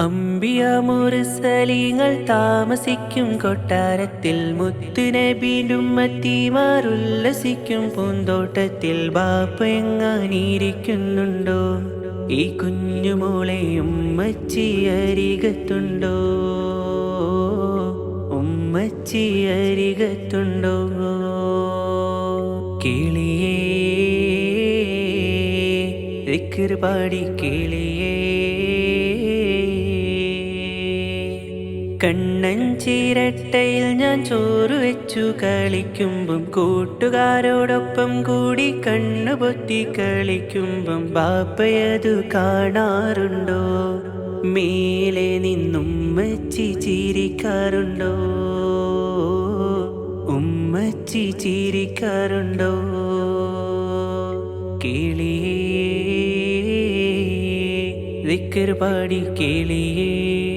അമ്പിയ മുറിസലിങ്ങൾ താമസിക്കും കൊട്ടാരത്തിൽ മുത്തിനെ വീണ്ടും മത്തിമാരുല്ലസിക്കും പൂന്തോട്ടത്തിൽ ബാപ്പ എങ്ങാനിരിക്കുന്നുണ്ടോ? ഈ കുഞ്ഞുമോളെയും ഉമ്മച്ചി അരികത്തുണ്ടോ? ഉമ്മച്ചി അരികത്തുണ്ടോ? കിളിയേ പാടി കിളിയേ. കണ്ണഞ്ചിരട്ടയിൽ ഞാൻ ചോറ് വെച്ചു കളിക്കുമ്പം കൂട്ടുകാരോടൊപ്പം കൂടി കണ്ണു പൊത്തി കളിക്കുമ്പം ബാപ്പയതു കാണാറുണ്ടോ? മേലെ നിന്നും ഉമ്മച്ചി ചിരിക്കാറുണ്ടോ? ഉമ്മച്ചി ചിരിക്കാറുണ്ടോ? കിളിയേ ദിക്കർ പാടി കിളിയേ.